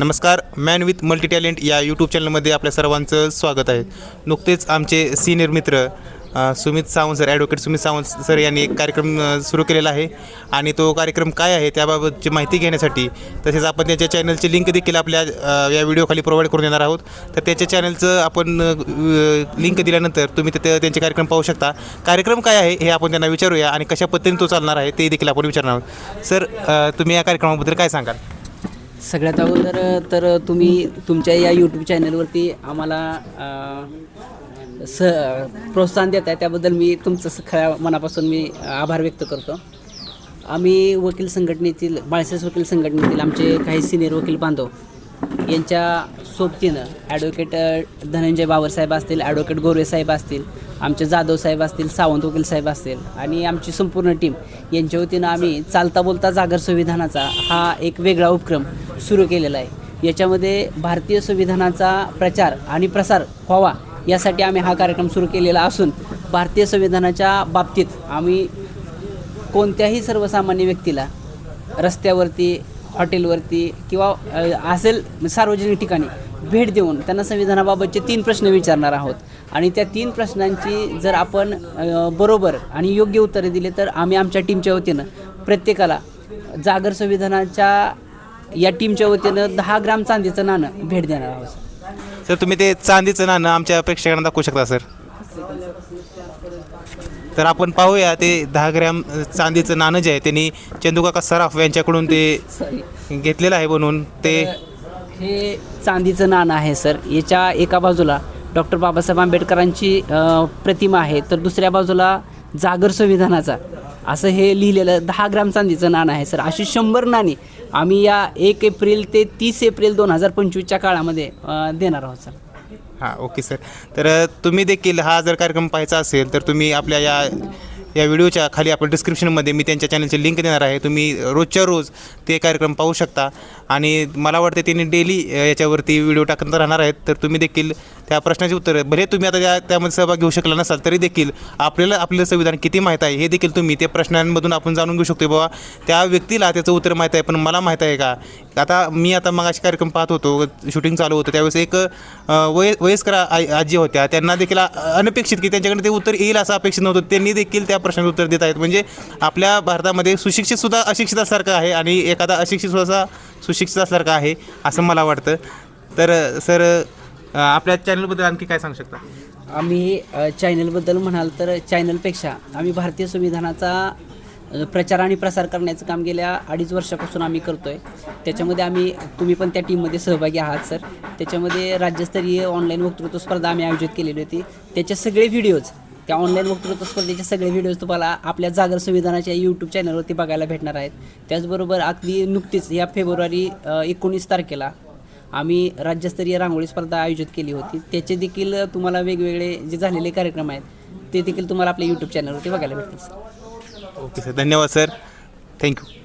नमस्कार man with multi talent या YouTube चॅनलमध्ये आपल्या सर्वांचं स्वागत आहे. नुकतेच आमचे सिनियर मित्र Sumit Sawant sir advocate Sumit Sawant sir यांनी एक कार्यक्रम सुरू केलेला आहे. आणि तो कार्यक्रम काय आहे त्याबाबतची माहिती घेण्यासाठी तसेच आपण त्याच्या चॅनलची लिंक देखील आपल्या या व्हिडिओखाली प्रोव्हाइड करून देणार आहोत. तर त्याच्या चॅनलचं आपण लिंक दिल्यानंतर तुम्ही तिथे त्यांचे कार्यक्रम पाहू शकता. कार्यक्रम काय आहे हे आपण त्यांना विचारूया आणि कशा पद्धतीने तो चालणार आहे ते देखील आपण विचारणार आहोत. सर तुम्ही या कार्यक्रमाबद्दल काय सांगाल? सगळ्यात अगोदर तर तुम्ही तुमच्या या यूट्यूब चॅनलवरती आम्हाला स प्रोत्साहन देत आहे त्याबद्दल मी तुमचं खऱ्या मनापासून मी आभार व्यक्त करतो. आम्ही वकील संघटनेतील बाळसेस वकील संघटनेतील आमचे काही सिनियर वकील बांधव यांच्या सोबतीनं ॲडव्होकेट धनंजय बावरसाहेब असतील ॲडव्होकेट गोरे साहेब असतील आमचे जाधव साहेब असतील सावंत वकील साहेब असतील आणि आमची संपूर्ण टीम यांच्या वतीनं आम्ही चालता बोलता जागर संविधानाचा हा एक वेगळा उपक्रम सुरू केलेला आहे. याच्यामध्ये भारतीय संविधानाचा प्रचार आणि प्रसार व्हावा यासाठी आम्ही हा कार्यक्रम सुरू केलेला असून भारतीय संविधानाच्या बाबतीत आम्ही कोणत्याही सर्वसामान्य व्यक्तीला रस्त्यावरती हॉटेलवरती किंवा असेल सार्वजनिक ठिकाणी भेट देऊन त्यांना संविधानाबाबतचे तीन प्रश्न विचारणार आहोत. आणि त्या तीन प्रश्नांची जर आपण बरोबर आणि योग्य उत्तरे दिले तर आम्ही आमच्या टीमच्या वतीनं प्रत्येकाला जागर संविधानाच्या या टीमच्या वतीनं दहा ग्राम चांदीचं नाणं भेट देणार आहोत सर तुम्ही ते चांदीचं नाणं आमच्या प्रेक्षकांना दाखवू शकता सर. तर आपण पाहूया ते दहा ग्रॅम चांदीचं नाणं जे आहे त्यांनी चंदुकाका सराफ यांच्याकडून ते घेतलेलं आहे बनवून. ते हे चांदीचं नाणं आहे सर. याच्या एका बाजूला डॉक्टर बाबासाहेब आंबेडकरांची अ, प्रतिमा आहे तर दुसऱ्या बाजूला जागर संविधानाचा असं हे लिहिलेलं दहा ग्राम चांदीचं नाणं आहे सर. अशी शंभर नाणी आम्ही या एक एप्रिल ते तीस एप्रिल दोन हजार पंचवीसच्या काळामध्ये देणार आहोत सर. हां ओके सर. तर तुम्ही देखील हा जर कार्यक्रम पाहायचा असेल तर तुम्ही आपल्या या या व्हिडिओच्या खाली आपण डिस्क्रिप्शनमध्ये मी त्यांच्या चॅनलची लिंक देणार आहे. तुम्ही रोजच्या रोज ते कार्यक्रम पाहू शकता. आणि मला वाटते त्यांनी डेली याच्यावरती व्हिडिओ टाकत राहणार आहेत. तर तुम्ही देखील त्या प्रश्नाची उत्तरं भले तुम्ही आता त्या त्यामध्ये सहभाग घेऊ शकला नसाल तरी देखील आपल्याला आपलं संविधान किती माहीत आहे हे देखील तुम्ही त्या प्रश्नांमधून आपण जाणून घेऊ शकतो बाबा त्या व्यक्तीला त्याचं उत्तर माहीत आहे पण मला माहीत आहे का? आता मी आता मग असे कार्यक्रम पाहत होतो शूटिंग चालू होतं. त्यावेळेस एक वय वयस्कर आई आजी होत्या. त्यांना देखील अनपेक्षित की त्यांच्याकडे ते उत्तर येईल असं अपेक्षित नव्हतं. त्यांनी देखील त्या प्रश्नाचं उत्तर देत आहेत. म्हणजे आपल्या भारतामध्ये सुशिक्षित सुद्धा आहे आणि एखादा अशिक्षित सुद्धा आहे असं मला वाटतं. तर सर आपल्या चॅनलबद्दल आणखी काय सांगू शकता? आम्ही चॅनलबद्दल म्हणाल तर चॅनलपेक्षा आम्ही भारतीय संविधानाचा प्रचार आणि प्रसार करण्याचं काम गेल्या अडीच वर्षापासून आम्ही करतो आहे त्याच्यामध्ये आम्ही तुम्ही पण त्या टीममध्ये सहभागी आहात सर. त्याच्यामध्ये राज्यस्तरीय ऑनलाईन वक्तृत्व स्पर्धा आम्ही आयोजित केलेली होती. त्याचे सगळे व्हिडिओज त्या ऑनलाईन वक्तृत्व स्पर्धेचे सगळे व्हिडिओज तुम्हाला आपल्या जागर संविधानाच्या यूट्यूब चॅनलवरती बघायला भेटणार आहेत. त्याचबरोबर अगदी नुकतीच या फेब्रुवारी एकोणीस तारखेला आम्ही राज्यस्तरीय रांगोळी स्पर्धा आयोजित केली होती. त्याचे देखील तुम्हाला वेगवेगळे जे झालेले कार्यक्रम आहेत ते देखील तुम्हाला आपल्या यूट्यूब चॅनलवरती बघायला भेटतील सर. Okay sir. धन्यवाद सर. Thank you